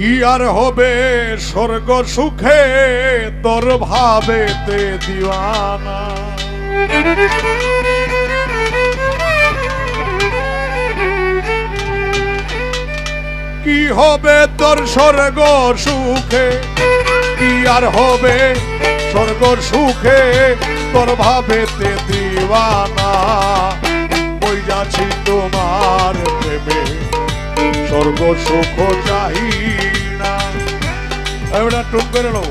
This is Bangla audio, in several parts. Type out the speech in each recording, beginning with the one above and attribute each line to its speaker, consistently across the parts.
Speaker 1: কি আর হবে স্বর্গ সুখে? তোর ভাবেতে দিওয়ানা। কি হবে তোর স্বর্গ সুখে? কি আর হবে স্বর্গ সুখে? তোর ভাবেতে দিওয়ানা। ওই যাচ্ছি তোমার প্রেমে? স্বর্গ সুখ না এবার টুক করে লো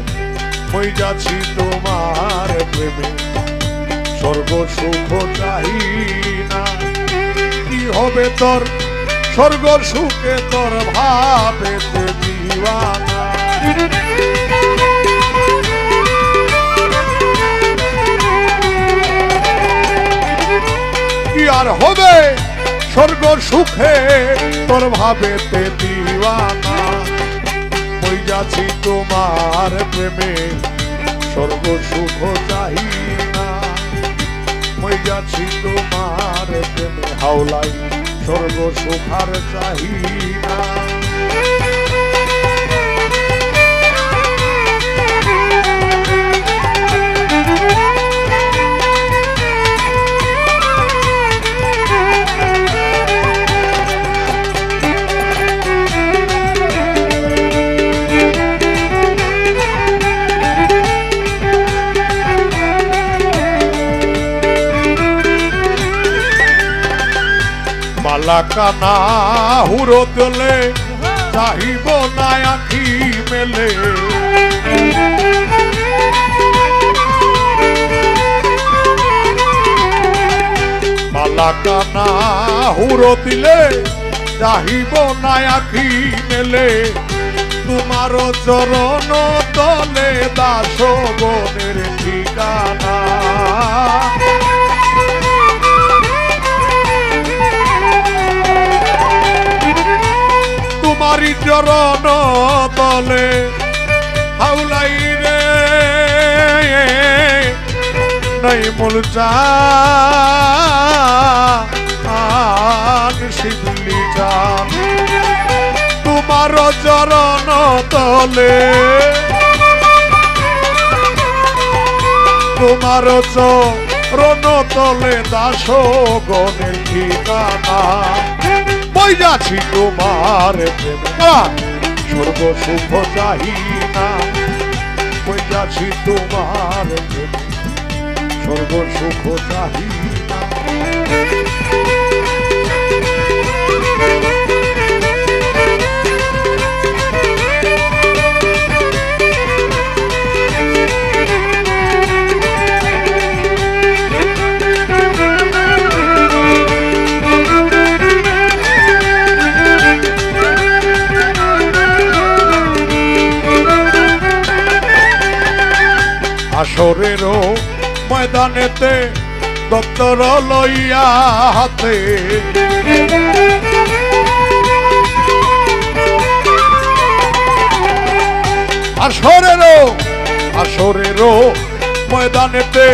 Speaker 1: ওই যাচ্ছি তোমার প্রেমে। স্বর্গ সুখ চাই না কি হবে তোর? স্বর্গ সুখে তোর দিওয়ানা। কি আর হবে? স্বর্গ সুখে তোর ভাবেতে দিওয়ানা। ওই যাচ্ছি তোমার প্রেমে। স্বর্গ সুখ চাই না। ওই যাচ্ছি তোমার প্রেমে। হাওলাই স্বর্গ সুখার চাই না। মালাকানা হুরো তোলে চাহিব না আখি মেলে। মালাকানা হুরো দিলে চাহিব না আখি মেলে। তোমার চরণ তলে দাস বনের ঠিকানা। তোমারি চরণ তলে হাউলাই রে। নাই মূল চান শিবলি চান তোমার চরণ তলে তোমার চরণ তলে দাস গণের ঠিকানা। বই যাচ্ছি তোমার! স্বর্গ শুভ চাহি না। বই যাচ্ছি তোমার স্বর্গ সুখ চাহি না। আসরেরও ময়দানেতে দপ্তর লইয়া হাতে। আসরেরও আসরেরও ময়দানেতে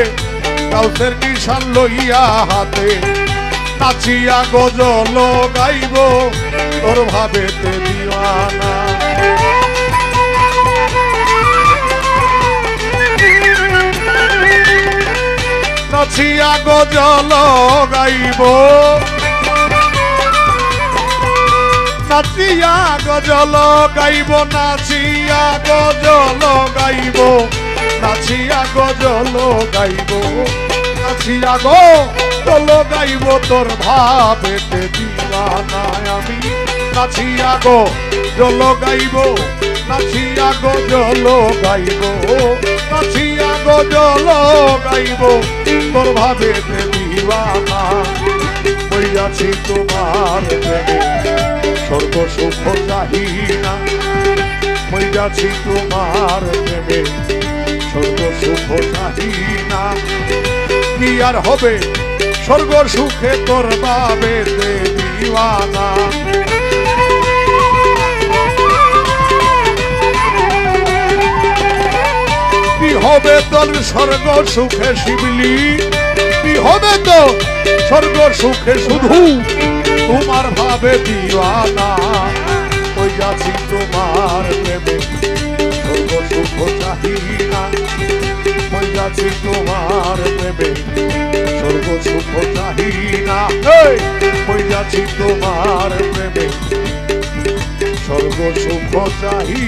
Speaker 1: কাউসের নিশান লইয়া হাতে। নাচিয়া গজল গাইব, তোর ভাবেতে দিওয়ানা। নাচিয়া গজল গাইব। নাচিয়া গজল গাইব নাচিয়া গজল গাইব। নাচিয়া গজল গাইব নাচিয়া গজল গাইব। তোর ভাবেতে দিওয়ানায় আমি। নাচিয়া গো, জল গাইব, নাচিয়া গো, জল গাইব, নাচিয়া গো, জল গাইব, তোর ভাবেতে দিওয়ানা হইয়াছি তোমার প্রেমে। স্বর্গ সুখ চাহি না হইয়াছি তোমার প্রেমে। স্বর্গ সুখ চাহি না কি আর হবে? স্বর্গ সুখে তোর বাবেতে দিওয়ানা হবে তোর স্বর্গ সুখে শিবলি? হবে তো স্বর্গ সুখে শুধু? তোমার ভাবে দিওয়ানা, ওই যাচ্ছি তোমার প্রেমে। স্বর্গ সুখ চাহি না মই যাচ্ছি তোমার প্রেমে। স্বর্গ সুখ চাহি না! মই যাচ্ছি তোমার প্রেমে। স্বর্গ সুখ চাহি